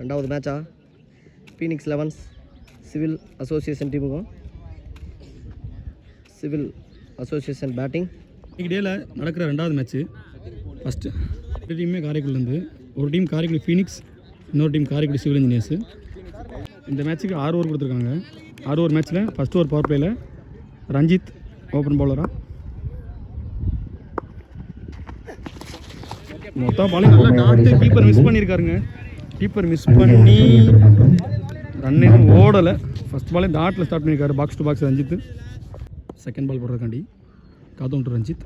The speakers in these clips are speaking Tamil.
ரெண்டாவது மேட்சா ஃபீனிக்ஸ் லெவன்ஸ் சிவில் அசோசியேஷன் டீமுக்கும். சிவில் அசோசியேஷன் பேட்டிங் இன்னைக்கு டேயில் நடக்கிற ரெண்டாவது மேட்ச்சு ஃபஸ்ட்டு ரெண்டு டீமுமே காரைக்குடிலேருந்து ஒரு டீம் காரைக்குடி ஃபீனிக்ஸ் இன்னொரு டீம் காரைக்குடி சிவில் இன்ஜினியர்ஸு இந்த மேட்ச்சுக்கு ஆறு ஓவர் கொடுத்துருக்காங்க. ஆறு ஓவர் மேட்ச்சில் ஃபஸ்ட் ஓவர் பவர் பிளேயில் ரஞ்சித் ஓப்பன் பவுலராக மொத்தம் பாலையும் நல்லா கீப்பர் மிஸ் பண்ணியிருக்காருங்க. கீப்பர் மிஸ் பண்ணி ரன் எதுவும் ஓடலை ஃபஸ்ட் பாலே டாட்டில் ஸ்டார்ட் பண்ணியிருக்காரு. Box to box Ranjith second ball போடுறதுக்காண்டி Gautham to Ranjith.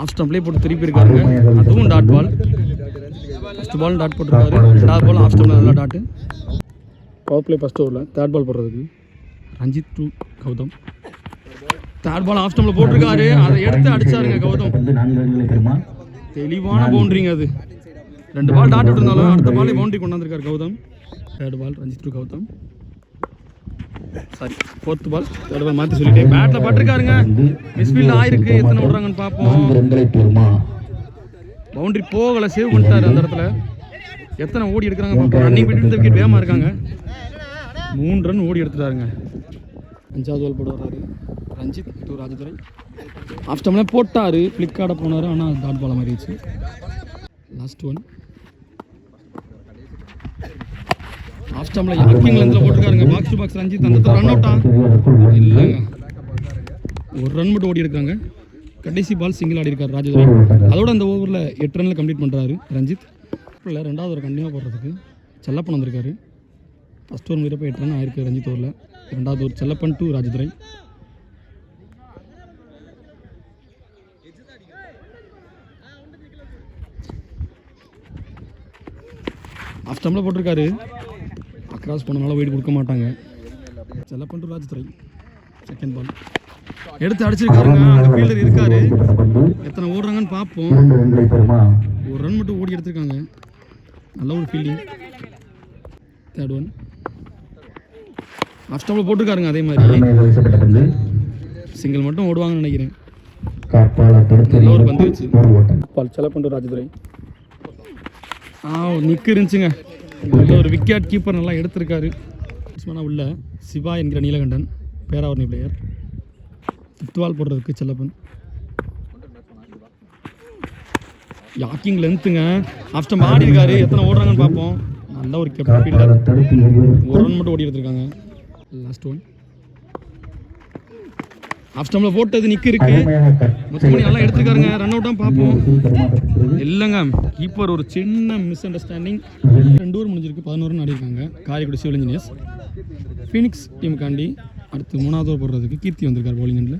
Off ஸ்டம்ப்லேயே போட்டு திருப்பி இருக்காருங்க. அதுவும் dot ball first ball dot போட்டிருக்காரு. ரெண்டாவது பால் ஆஃப் ஸ்டம்பில் நல்லா டாட்டு பவர் பிளே ஃபஸ்ட் ஓவரில் தேர்ட் பால் போடுறதுக்கு Ranjith to Gautham. Third ball off ஸ்டம்பில் போட்டிருக்காரு. அதை எடுத்து அடிச்சாருங்க கௌதம். தெளிவான பவுண்டரிங்க அது. ரெண்டு பால் டாட் விட்டுருந்தாலும் அடுத்த பாலே boundary கொண்டாந்துருக்காரு Gautham. Third ball Ranjith to Gautham. Sorry fourth ball third ball மாற்றி சொல்லிட்டேன். பேட்டில் பட்டிருக்காருங்க. மிஸ்ஃபீல்ட் ஆயிருக்கு. எத்தனை விடுறாங்கன்னு பார்ப்போம். பவுண்டரி போகலை சேவ் பண்ணிட்டாரு அந்த இடத்துல. எத்தனை ஓடி எடுக்கிறாங்க பார்ப்போம். ரன்னிங் த விக்கெட் வேகமாக இருக்காங்க. மூணு ரன் ஓடி எடுத்துட்டாருங்க. அஞ்சாவது பால் போட வர்றாரு. ரஞ்சித் டூ ராஜதுரை. ஆஃப் ஸ்டம்ல போட்டார். ஃப்ளிக்கார்டை போனார். ஆனால் டாட் பால் மாறிடுச்சு. லாஸ்ட் ஒன் ஆஃப் ஸ்டம்ல யாக்கிங் லென்த்தில் போட்டுருக்காருங்க. பாக்ஸ் டு பாக்ஸ் ரஞ்சித் அந்த ரன் அவுட்டா இல்லைங்க. ஒரு ரன் மட்டும் ஓடி இருக்காங்க கடைசி பால் சிங்கிள் ஆடி இருக்காரு ராஜதுரை. அதோட அந்த ஓவரில் எட்டு ரனில் கம்ப்ளீட் பண்ணுறாரு ரஞ்சித். இல்லை ரெண்டாவது ஒரு கண்டினியூவாக போடுறதுக்கு செல்லப்பன் வந்திருக்காரு. ஃபஸ்ட் ஒரு முறை எட்டு ரன் ஆயிருக்கு ரஞ்சித் ஓவரில் ரெண்டாவது ஒரு செல்லப்பன் டூ ராஜதுரை. ஆஃப் ஸ்டம்பில் போட்டிருக்காரு. அக்ராஸ் பண்ணனால வெயிட் கொடுக்க மாட்டாங்க. Chellappan to Rajadurai. Second ball எடுத்து அடிச்சிருக்காருங்க. அங்கே ஃபீல்டர் இருக்காரு. எத்தனை ஓடுறாங்கன்னு பார்ப்போம். ஒரு ரன் மட்டும் ஓடி எடுத்திருக்காங்க. நல்ல ஒரு ஃபீல்டிங் தேர்ட் ஒன் ஆஃப் ஸ்டம்பில் போட்டிருக்காருங்க அதே மாதிரி. சிங்கிள் மட்டும் ஓடுவாங்கன்னு நினைக்கிறேன். நல்ல ஒரு பந்து வச்சு. பால் செல்லப்பண்டு ராஜதுரை. ஆ நிற்கு இருந்துச்சுங்க ஒரு விக்கெட் கீப்பர் நல்லா எடுத்திருக்காரு. பேட்ஸ்மேனாக உள்ள சிவா என்கிற Neelakandan Peravurani player fifth ball போடுறதுக்கு செல்லப்பன். யாக்கிங் லென்த்துங்க ஆஃப்டர் மாடி ஆடி இருக்காரு. எத்தனை ஓடுறாங்கன்னு பார்ப்போம். நல்ல ஒரு கேப்டன் ஃபீல்டர் ஒரு ரன் மட்டும் ஓடி எடுத்திருக்காங்க. லாஸ்ட் ஒன் ஆஃப் ஸ்டம்பில் போட்டது நிற்கு இருக்கு. முத்துமணி நல்லா எடுத்திருக்காருங்க. ரன் அவுட்டாக பார்ப்போம். இல்லைங்க கீப்பர் ஒரு சின்ன மிஸ் அண்டர்ஸ்டாண்டிங் ரெண்டு ஓவர் முடிஞ்சிருக்கு. பதினோரு ஆடிருக்காங்க. காரைக்குடி சிவில் இன்ஜினியர்ஸ் ஃபீனிக்ஸ் டீமுக்காண்டி அடுத்து மூணாவது ஓவர் போடுறதுக்கு கீர்த்தி வந்திருக்கார் bowling end ல.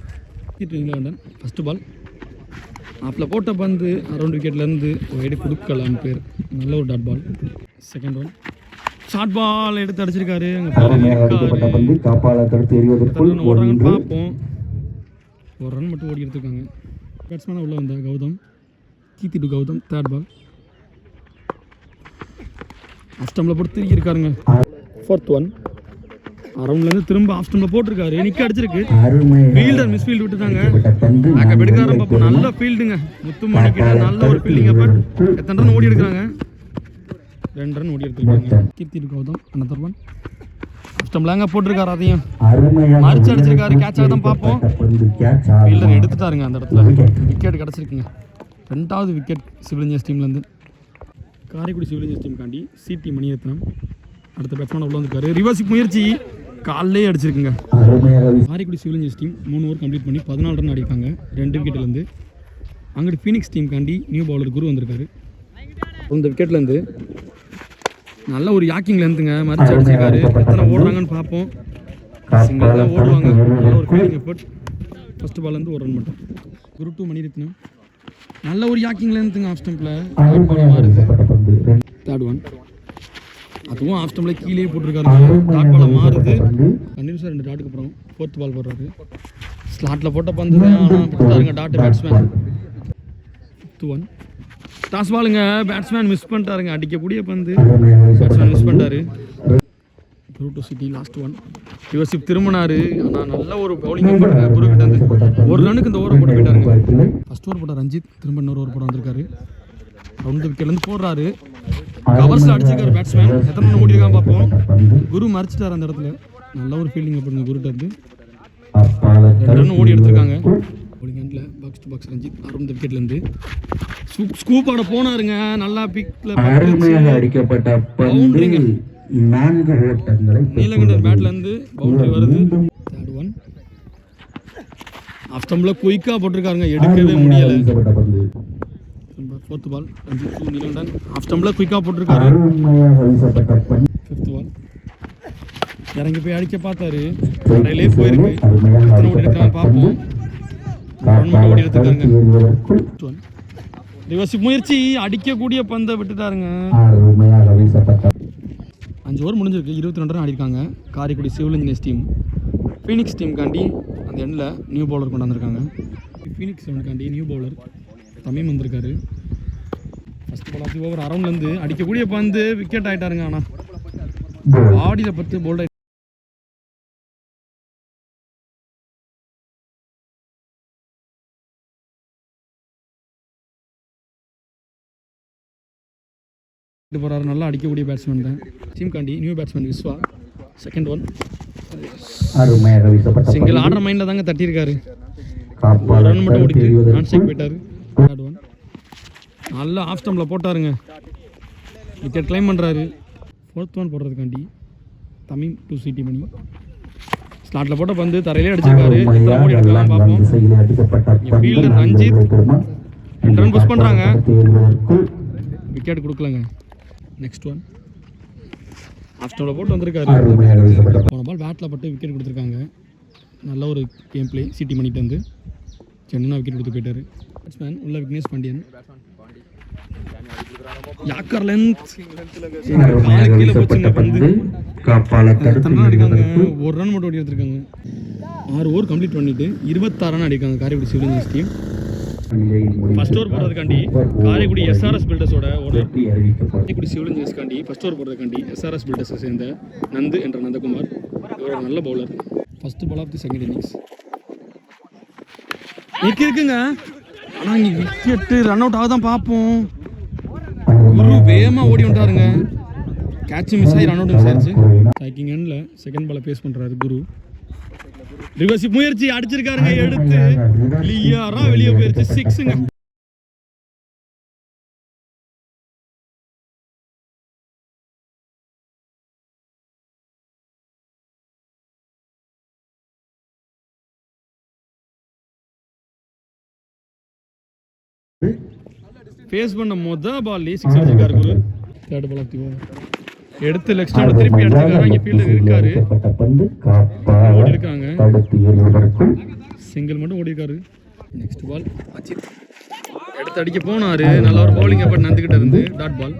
கீர்த்தி இங்கிலாண்டன் ஃபஸ்ட்டு பால் ஆப்பில் போட்ட பந்து அரௌண்ட் விக்கெட்லேருந்து வைடு கொடுக்கலாம் பேர். நல்ல ஒரு dot ball second one short ball எடுத்து அடிச்சிருக்காரு. பார்ப்போம். ஒரு ரன் மட்டும் ஓடி எடுத்துருக்காங்க பேட்ஸ்மேனாக உள்ளே வந்த Gautham. Keerthi to Gautham third ball அஷ்டமில் போட்டு திருக்கி இருக்காருங்க ஃபோர்த் ஒன் அரவுண்ட்லேருந்து திரும்ப ஆஃப்டமில் போட்டிருக்காரு. நிக்க அடிச்சிருக்கு. ஃபீல்டர் மிஸ் ஃபீல்டு விட்டுட்டாங்க. பேக்கப் எடுக்கிறாரு பார்ப்போம் நல்ல ஃபீல்டுங்க முத்துமணி நல்ல ஒரு ஃபீல்டிங் அப்போ எத்தனை ரன் ஓடி எடுக்கிறாங்க ரெண்டு ரன் ஓடி எடுத்துருக்காங்க Keerthi to Gautham another one ஆஃப்டம்லாங்க போட்டிருக்காரு அதையும். மறிச்சு அடிச்சிருக்காரு கேட்சாக தான் பார்ப்போம். ஃபீல்டர் எடுத்துட்டாருங்க அந்த இடத்துல. விக்கெட் கிடச்சிருக்குங்க. ரெண்டாவது விக்கெட் சிவில் இன்ஜினியர்ஸ் டீம்லேருந்து காரைக்குடி சிவில் இன்ஜினியர்ஸ் டீமுக்காண்டி சிடி மணிரத்னம். அடுத்த பேட்ஸ்மேன் உள்ள வந்திருக்காரு. ரிவர்ஸ் முயற்சி காலிலே அடிச்சிருக்குங்க. காரைக்குடி சிவில் இன்ஜினியர்ஸ் டீம் மூணு ஓவர் கம்ப்ளீட் பண்ணி பதினாலு ரன் ஆடிருக்காங்க ரெண்டு விக்கெட்லேருந்து அங்கிட்டு ஃபீனிக்ஸ் டீமுக்காண்டி நியூ பவுலர் குரு வந்திருக்காரு. இந்த விக்கெட்லேருந்து நல்ல ஒரு யாக்கிங் லென்த்துங்க மறிச்சு அடிச்சிருக்காரு. எத்தனை ஓடுறாங்கன்னு பார்ப்போம். சிங்கிள் தான் ஓடுவாங்க. நல்ல ஒரு ஃபீல்டிங் எஃபர்ட் ஃபஸ்ட் வந்து ஒரு ரன் மட்டும். குரு டூ மணிரத்னம். நல்ல ஒரு யாக்கிங் லென்த்துங்க ஆஃப் ஸ்டம்பில் மாறுது தேர்ட் ஒன் அதுவும் ஆஃப் ஸ்டம்பில் கீழே போட்டிருக்காரு. டாட் பால் மாறுது. கண்டினியூஸாக ரெண்டு டாட்டுக்கு அப்புறம் ஃபோர்த் பால் போடுறாரு. ஸ்லாட்டில் போட்ட பந்து தான் ஆனால் dot batsman fifth one toss பாலுங்க. பேட்ஸ்மேன் மிஸ் பண்ணிட்டாருங்க. அடிக்கக்கூடிய பந்து. பேட்ஸ்மேன் மிஸ் பண்ணிட்டாரு. ப்ரூட்டோ சிட்டி லாஸ்ட் ஒன் யுவர்ஷிப் திரும்பினாரு. ஆனால் நல்ல ஒரு பவுலிங் பண்ணுங்க குரு கிட்ட இருந்து ஒரு ரனுக்கு இந்த ஓவர் போட்டு போயிட்டாருங்க ஃபர்ஸ்ட் ஓவர் போட்ட ரஞ்சித் திரும்ப இன்னொரு ஓவர் போட வந்திருக்காரு. ரவுண்ட் விக்கெட்லேருந்து போடுறாரு. கவர்ஸில் அடிச்சிருக்காரு பேட்ஸ்மேன் எத்தனை மணி ஓடி பார்ப்போம். குரு மறைச்சிட்டார் அந்த இடத்துல. நல்ல ஒரு ஃபீல்டிங் பண்ணுங்க குருட்ட வந்து ரெண்டு ரன் ஓடி எடுத்திருக்காங்க. Bowling end ல box to box Ranjith Arun விக்கெட்லேருந்து scoop ஆட போனாருங்க. நல்லா பிக்ல அருமையாக அடிக்கப்பட்ட பந்து நான்கு ஓட்டங்களை நீலகண்டர் பேட்ல இருந்து பவுண்டரி வருது. தேர்ட் ஒன் ஆஃப் ஸ்டம்பில் குயிக்காக போட்டிருக்காருங்க. எடுக்கவே முடியல. Fourth ball Ranjith to Neelakandan. Off ஸ்டம்பில் குயிக்காக போட்டிருக்காரு. ஃபிஃப்த் பால் இறங்கி போய் அடிக்க பார்த்தாரு. கடையிலே போயிருக்கு. எத்தனை ஓடி இருக்காங்க பார்ப்போம். ரன் மட்டும் ஓடி எடுத்துருக்காங்க ஏறுவதற்குள் ரிவர்ஸ் முயற்சி அடிக்கக்கூடிய பந்தை விட்டுட்டாருங்க. அஞ்சு ஓவர் முடிஞ்சிருக்கு. இருபத்தி ரெண்டு run ஆடிருக்காங்க. Karaikudi civil engineers team. Phoenix டீமுக்காண்டி அந்த எண்டில் நியூ பவுலர் கொண்டாந்துருக்காங்க ஃபீனிக்ஸ் டீமுக்காண்டி நியூ பவுலர் தமீம் வந்திருக்காரு. ஃபஸ்ட் பால் ஆஃப் ஓவர் அரௌண்ட்லேருந்து அடிக்கக்கூடிய பந்து விக்கெட் ஆகிட்டாருங்க ஆனால் பாடியில் பத்து போல்ட் போகிறாரு நல்லா அடிக்கக்கூடிய பேட்ஸ்மேன் தான் டீம் காண்டி new batsman Viswa second one single ஆடுற மைண்டில் தாங்க தட்டியிருக்காரு ரன் மட்டும் எறிவதற்குள் நான் ஸ்ட்ரைக் போயிட்டாரு தேர்ட் ஒன் நல்லா ஆஃப் ஸ்டம்பில் போட்டாருங்க விக்கெட் கிளைம் பண்ணுறாரு ஃபோர்த் ஒன் போடுறதுக்காண்டி தமிழ் டூ சிட்டி மணி ஸ்லாட்டில் போட்ட பந்து தரையிலே அடிச்சிருக்காரு எத்தனை ஓடி அருமையாக எடுக்கலாம் பார்ப்போம் நான்கு ரஞ்சித்? ரெண்டு ரன் புஷ் பண்ணுறாங்க விக்கெட் கொடுக்கலங்க நெக்ஸ்ட் ஒன் ஆஃப் போட்டு வந்திருக்காரு. போன பால் பேட்டில் பட்டு விக்கெட் கொடுத்துருக்காங்க. நல்ல ஒரு கேம் பிளே சிட்டி பண்ணிட்டு வந்து சென்னா விக்கெட் கொடுத்து போயிட்டார். பேட்ஸ்மேன் உள்ள விக்னேஷ் பாண்டியன் யாக்கர் லென்த் கீழே போச்சுங்க பந்து ஒரு ரன் மட்டும் ஓடி எடுத்திருக்காங்க. ஆறு ஓவர் கம்ப்ளீட் பண்ணிட்டு இருபத்தாறு run அடிக்காங்க. Karaikudi civil team first over போடுறதுக்காண்டி Karaikudi SRS பில்டர்ஸோட ஓனர் வெற்றி அறிவிக்கப்படும் காரைக்குடி சிவில் இன்ஜினியர்ஸ்காண்டி ஃபர்ஸ்ட் ஓவர் போடுறதுக்காண்டி எஸ்ஆர்எஸ் பில்டர்ஸை சேர்ந்த நந்து என்ற நந்தகுமார். இவர் நல்ல bowler first ball off the second innings நிக்க இருக்குங்க. ஆனால் இங்கே விக்கெட்டு ரன் அவுட் ஆக தான் பார்ப்போம் குரு வேகமாக ஓடி வந்துட்டாருங்க கேட்ச் மிஸ் ஆகி ரன் அவுட் மிஸ் ஆயிடுச்சு ஸ்ட்ரைக்கிங் எண்டில் செகண்ட் பாலை பேஸ் பண்ணுறாரு குரு. ரிவர்ஸ் முயற்சி அடிச்சிருக்காருங்க எடுத்து. கிளியரா வெளியே போயிருச்சு. சிக்ஸுங்க. ஃபேஸ் பண்ண மொத பால்லே சிக்ஸ் அடிச்சிருக்காரு குரு. தேர்ட் பால் ஆஃப் எடுத்து லெக் ஸ்டோட திருப்பி அடிச்சிருக்காரு இங்கே ஃபீல்டர் இருக்காரு. அடிக்கப்பட்ட பந்து காப்பாளர் ஓடி இருக்காங்க. சிங்கிள் மட்டும் ஓடி இருக்காரு. Next ball Ajith. எடுத்து அடிக்க போனாரு. நல்ல ஒரு பவுலிங் அப்ப நந்துகிட்ட இருந்து. Dot ball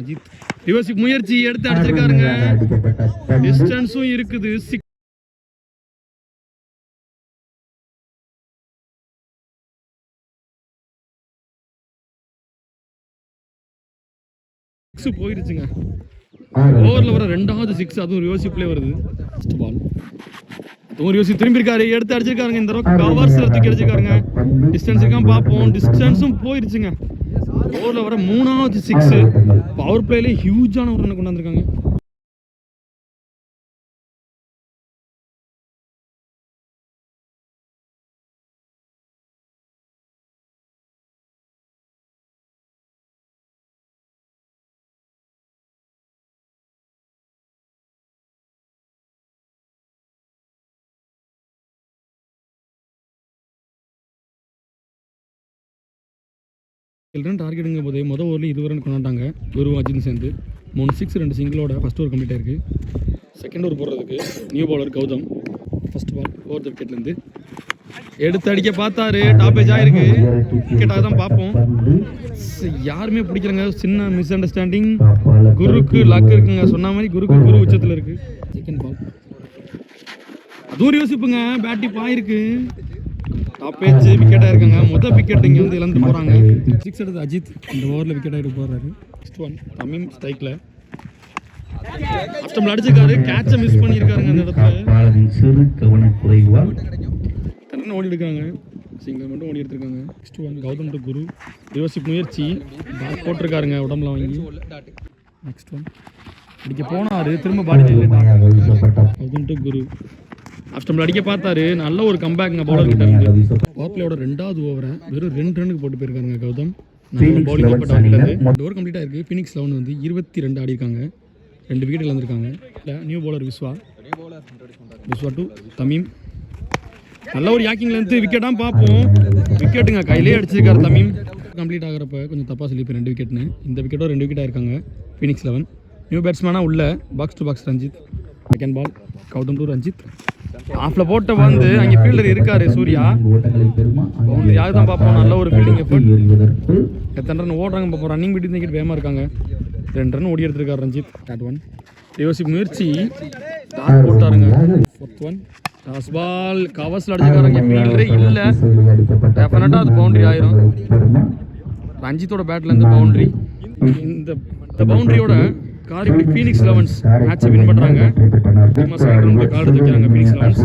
Ajith. ரிவர்ஸ் முயற்சி எடுத்து அடிச்சிருக்காருங்க. டிஸ்டன்ஸும் இருக்குது. சிக்ஸ் போயிருச்சுங்க. ஓவரில் வர ரெண்டாவது சிக்ஸ் அதுவும் ரிவர்சிப்லே வருது. ஃபர்ஸ்ட் பால் அதுவும் ரிவர்சி திரும்பி இருக்காரு எடுத்து அடிச்சிருக்காருங்க. இந்த தடவை கவர்ஸில் தூக்கி அடிச்சிருக்காருங்க. டிஸ்டன்ஸ் இருக்கான் பார்ப்போம். டிஸ்டன்ஸும் போயிருச்சுங்க. ஓவரில் வர மூணாவது சிக்ஸ் பவர் பிளேலே ஹியூஜான ஒரு ரன் கொண்டாந்துருக்காங்க. ரன் டார்கெட்டுங்க போதே மொதல் ஓவரில் இது ரன் கொண்டாண்டாங்க குரு அஜின் சேர்ந்து. மூணு சிக்ஸ் ரெண்டு சிங்கிளோட ஃபஸ்ட் ஓவர் கம்ப்ளீட் ஆயிருக்கு. செகண்ட் ஓவர் போடுறதுக்கு new bowler Gautham. First ball fourth விக்கெட்லேருந்து எடுத்து அடிக்க பார்த்தாரு. டாப்பேஜ் ஆயிருக்கு. விக்கெட்டாக தான் பார்ப்போம். யாருமே பிடிக்கலங்க. சின்ன மிஸ் அண்டர்ஸ்டாண்டிங் குருக்கு லக் இருக்குங்க. சொன்ன மாதிரி குருக்கு குரு உச்சத்தில் இருக்கு. செகண்ட் பால் அதுவும் யோசிப்புங்க. பேட்டி பாயிருக்கு பேஜ் விக்கெட்டாக இருக்காங்க. மொதல் விக்கெட் இங்கே வந்து இழந்து போகிறாங்க சிக்ஸ் எடுத்து அஜித் இந்த ஓவரில் விக்கெட் ஆகிட்டு போகிறாரு நெக்ஸ்ட் ஒன் தமிம் ஸ்ட்ரைக்கில் அஷ்டமில் அடிச்சிருக்காரு. கேட்சை மிஸ் பண்ணியிருக்காருங்க அந்த இடத்துல. தன்னு ஓடி இருக்காங்க சிங்கிள் மட்டும் ஓடி எடுத்திருக்காங்க. Next one Gautham to Guru. ரிவர்ஷிப் முயற்சி. பேட் போட்டிருக்காருங்க உடம்புல வாங்கி. நெக்ஸ்ட் ஒன் அடிக்க போனாரு திரும்ப பாடி வீசப்பட்ட அதுன்ட்டு குரு. அஷ்டமில் அடிக்க பார்த்தாரு. நல்ல ஒரு கம்பேக்குங்க பவுலர் கிட்ட இருந்து. பாப்லேயோட ரெண்டாவது ஓவரை வெறும் ரெண்டு ரன்னுக்கு போட்டு போயிருக்காங்க கௌதம். பவுலிங் 11 பட் அவங்ககிட்ட அணியினர் ரெண்டு ஓவர் கம்ப்ளீட் ஆயிருக்கு. ஃபினிக்ஸ் லெவன் வந்து இருபத்தி ரெண்டு ஆடி இருக்காங்க ரெண்டு விக்கெட் இழந்திருக்காங்க. இல்லை new bowler Viswa. Viswa to Tamim. நல்ல ஒரு யாக்கிங்ல இருந்து விக்கெட்டாக பார்ப்போம். விக்கெட்டுங்க கையிலே அடிச்சிருக்காரு தமீம். கம்ப்ளீட் ஆகிறப்ப கொஞ்சம் தப்பாக சொல்லியிருப்பேன் ரெண்டு விக்கெட்னு இந்த விக்கெட்டோ ரெண்டு விக்கெட் ஆயிருக்காங்க. ஃபினிக்ஸ் லெவன் நியூ பேட்ஸ்மேனாக உள்ள. Box to box Ranjith. Second ball Gautham to Ranjith. ஆஃப்ல போட்ட வந்து அங்கே ஃபீல்டர் இருக்காரு சூர்யா. பவுண்டரி யாரு தான் பார்ப்போம் நல்ல ஒரு ஃபீல்டிங் எஃபர்ட் எத்தனை ரன் ஓடுறாங்க பார்ப்போம் ரன்னிங் பிடி விக்கெட் வேகமாக இருக்காங்க. ரெண்டு ரன் ஓடி எடுத்திருக்காரு ரஞ்சித். தேர்ட் ஒன் யோசி முயற்சி டாட் போட்டாருங்க. ஃபோர்த் ஒன் டாஸ் பால் கவர்ஸில் அடிச்சிருக்காருங்க ஃபீல்டரே இல்லை. டெஃபினட்டாக அது பவுண்டரி ஆயிரும். ரஞ்சித்தோட பேட்ல இருந்து பவுண்டரி இந்த இந்த பவுண்டரியோட காரைக்குடி ஃபீனிக்ஸ் லெவன்ஸ் மேட்சை வின் பண்ணுறாங்க ரவுண்டில் கார்டு தூக்கிறாங்க ஃபீனிக்ஸ் லெவன்ஸ்